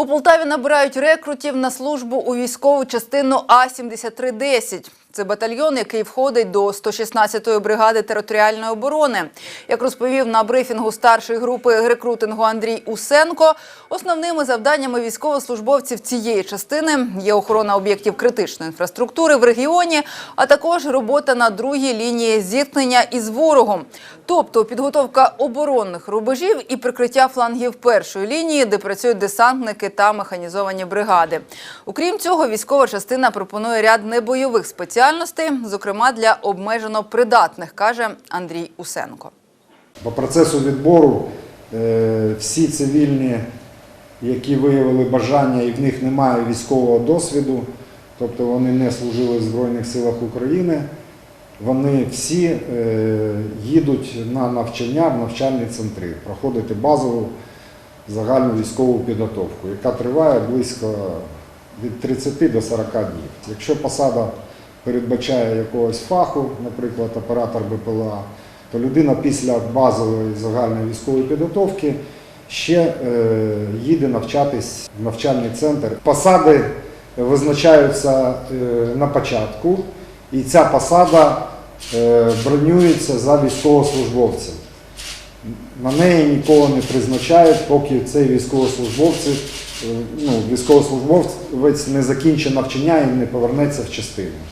У Полтаві набирають рекрутів на службу у військову частину А-7310. Це батальйон, який входить до 116-ї бригади територіальної оборони. Як розповів на брифінгу старшої групи рекрутингу Андрій Усенко, основними завданнями військовослужбовців цієї частини є охорона об'єктів критичної інфраструктури в регіоні, а також робота на другій лінії зіткнення із ворогом, тобто підготовка оборонних рубежів і прикриття флангів першої лінії, де працюють десантники та механізовані бригади. Окрім цього, військова частина пропонує ряд небойових спеціальностей, зокрема для обмежено придатних, каже Андрій Усенко. По процесу відбору е, всі цивільні, які виявили бажання і в них немає військового досвіду, тобто вони не служили в Збройних силах України, вони всі е, їдуть на навчання в навчальні центри, проходити базову загальну військову підготовку, яка триває близько від 30 до 40 днів. Якщо посада передбачає якогось фаху, наприклад, оператор БПЛА, то людина після базової загальної військової підготовки ще е, їде навчатись в навчальний центр. Посади визначаються е, на початку, і ця посада е, бронюється за військовослужбовців. На неї нікого не призначають, поки цей військовослужбовець, ну, військовослужбовець не закінчить навчання і не повернеться в частину.